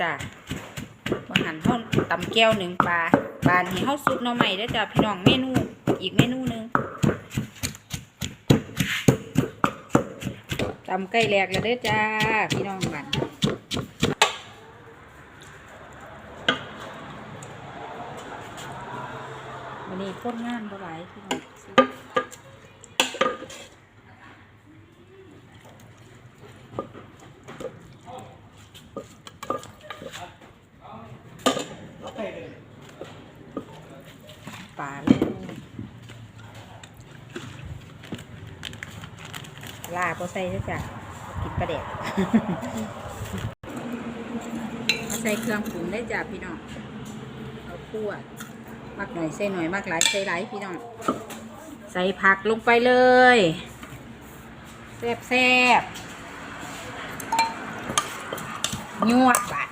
จ้ะมาหั่นเท่าตำแก้วหนึ่งปลาปลานี่เฮาซุปหน่อใหม่เด้จ้ะพี่น้องเมนูอีกเมนูหนึ่งตำไก่แหลกแล้วเด้จ้าพี่น้องมันวันนี้พ้นงานบ่ไหวพี่น้อง ลาลูลาก็ใส่ด้จ้ะกินปลาแดกมาใส่เครื่องปรุงได้จ้ะพี่น้องเอาคั่วมักหน่อยใส่หน่อยมักหลายใส่หลายพี่น้องใส่ผักลงไปเลยแซ่บแซ่บๆยวดบ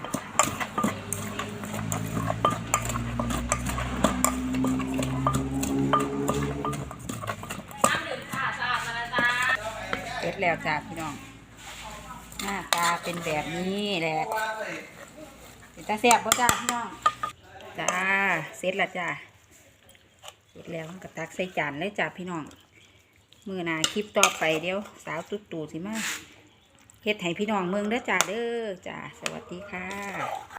แล้วจ้าพี่น้อง หน้าตาเป็นแบบนี้แหละเป็นตาแซ่บป่จ้าพี่น้อง จ้าเสร็จแล้วจ้าเสร็จแล้วก็ตักใส่จานเลยจ้าพี่น้องมือหนาคลิปต่อไปเดี๋ยว สาวตุ๊ดตูสิมาเฮ็ดให้พี่น้องเมืองเด้อจ้าเด้อจ้าสวัสดีค่ะ